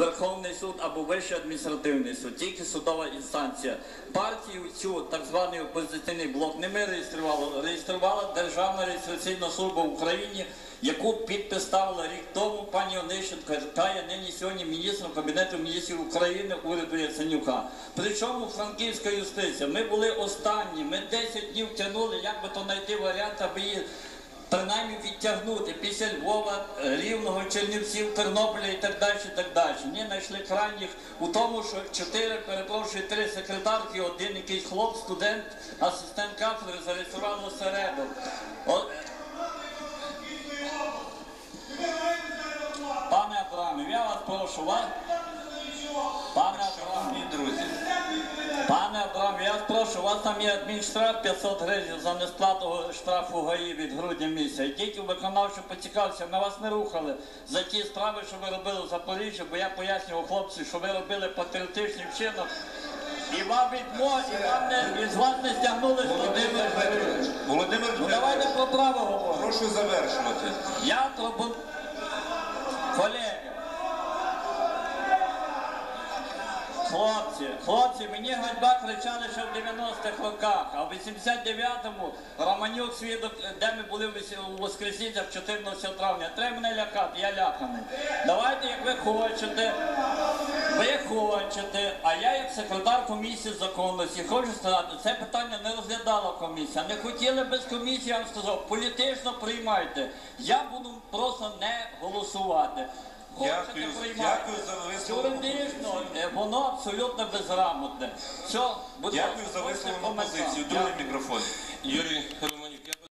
Верховний суд або Вищий адміністративний суд, тільки судова інстанція. Партію цю так званий опозиційний блок не ми реєстрували, реєструвала Державна реєстраційна служба в Україні, яку підпис ставила рік тому пані Онищенко, яка є нині сьогодні міністром Кабінету міністрів України уряду Яценюка. Причому франківська юстиція. Ми були останні, ми 10 днів тягнули, як би то знайти варіант, аби її принаймні відтягнути після Львова, е, Рівного, Чернівців, Тернополя і так далі. так далі. Ні, знайшли крайніх у тому, що чотири, перепрошую, три секретарки, один якийсь хлоп, студент, асистент кафедри зареєстрували осередок. О- Пане Абрамів, я вас прошу, вас. Прошу, у вас там є адмінштраф 500 гривень за несплату штрафу ГАІ від грудня місяця. Йдіть у виконавчу поцікався, ми вас не рухали за ті справи, що ви робили в Запоріжжі, бо я пояснював хлопцю, що ви робили патріотичним чином. І вам відмо, і вам не, і з вас не стягнули Володимир Дмитрович, Володимир Ну давайте Дмитрович, про право говоримо. прошу завершувати. Я трубу... Колеги. Хлопці, хлопці, мені ганьба кричали ще в 90-х роках, а в 89-му Романюк свідок, де ми були у Воскресінцях 14 травня. Треба мене лякати, я ляканий. Давайте, як ви хочете, ви хочете, а я як секретар комісії законності хочу сказати, це питання не розглядала комісія. Не хотіли без комісії, я вам сказав, політично приймайте. Я буду просто не голосувати. Хочете, Дякую, приймайте. дякую за е, воно абсолютно безграмотне. Все, будь Дякую за можете висловлену коментар. позицію. Другий мікрофон. Юрій